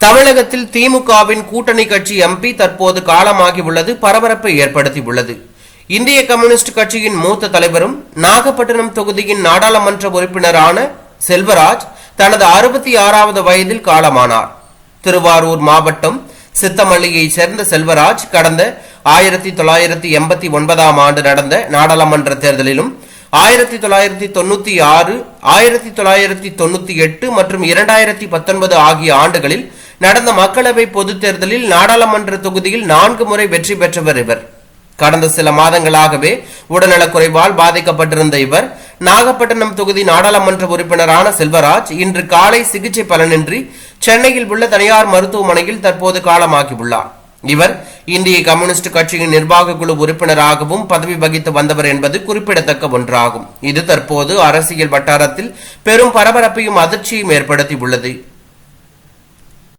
தமிழகத்தில் திமுகவின் கூட்டணி கட்சி எம்பி தற்போது காலமாகி உள்ளது பரபரப்பை ஏற்படுத்தியுள்ளது இந்திய கம்யூனிஸ்ட் கட்சியின் மூத்த தலைவரும் நாகப்பட்டினம் தொகுதியின் நாடாளுமன்ற உறுப்பினரான செல்வராஜ் தனது அறுபத்தி ஆறாவது வயதில் காலமானார். திருவாரூர் மாவட்டம் சித்தமல்லியைச் சேர்ந்த செல்வராஜ் கடந்த ஆயிரத்தி தொள்ளாயிரத்தி எண்பத்தி ஒன்பதாம் ஆண்டு நடந்த நாடாளுமன்ற தேர்தலிலும் ஆயிரத்தி தொள்ளாயிரத்தி தொண்ணூத்தி ஆறு ஆயிரத்தி தொள்ளாயிரத்தி தொண்ணூத்தி எட்டு மற்றும் இரண்டாயிரத்தி பத்தொன்பது ஆகிய ஆண்டுகளில் நடந்த மக்களவை பொதுத் தேர்தலில் நாடாளுமன்ற தொகுதியில் நான்கு முறை வெற்றி பெற்றவர் இவர். கடந்த சில மாதங்களாகவே உடல்நலக்குறைவால் பாதிக்கப்பட்டிருந்த இவர் நாகப்பட்டினம் தொகுதி நாடாளுமன்ற உறுப்பினரான செல்வராஜ் இன்று காலை சிகிச்சை பலனின்றி சென்னையில் உள்ள தனியார் மருத்துவமனையில் தற்போது காலமாகியுள்ளார். இவர் இந்திய கம்யூனிஸ்ட் கட்சியின் நிர்வாக குழு உறுப்பினராகவும் பதவி வகித்து வந்தவர் என்பது குறிப்பிடத்தக்க ஒன்றாகும். இது தற்போது அரசியல் வட்டாரத்தில் பெரும் பரபரப்பையும் அதிர்ச்சியும் ஏற்படுத்தியுள்ளது.